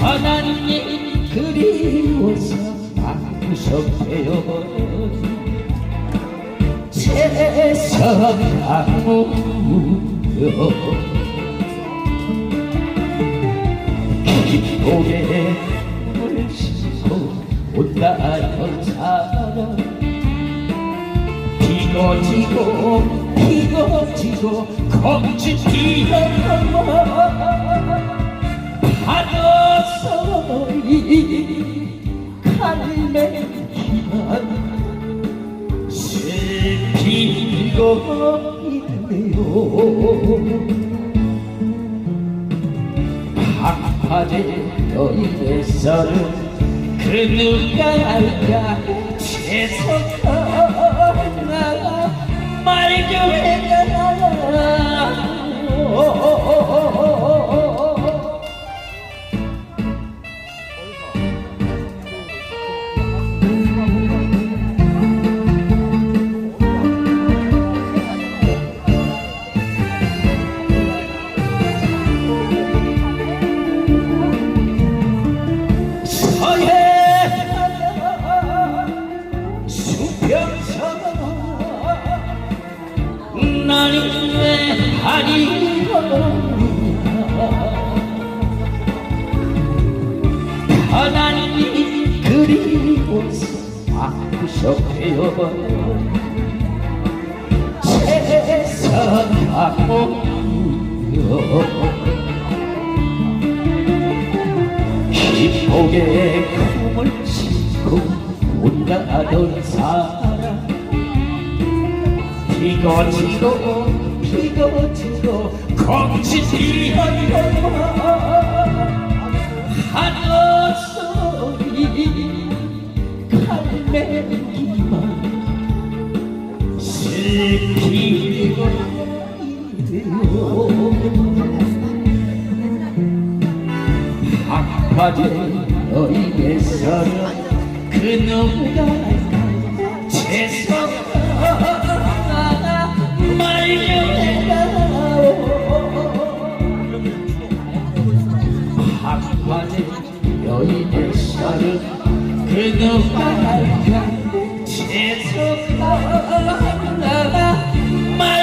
하나님 그리워서 바꾸셨대요. 세상 아무요. 기쁨에 물을 싣고 온다던 사람 비고 지고 비고 지고 겁지 뛰어넘어 하늘 갈매기만 슬피 고 있네요. 방파제 너희에서는 그 누가 알까? 채석하 왜 하리옵니까 하나님이 그리워서 아프셨대요 세상 아무요 기폭에 꿈을 싣고 온다던 사람. 피고 지고 피고 지고 검지 뛰어넘어 하늘 소리. 갈매기만 슬피고 아파지 너희에서는 그 누가 It's so far, my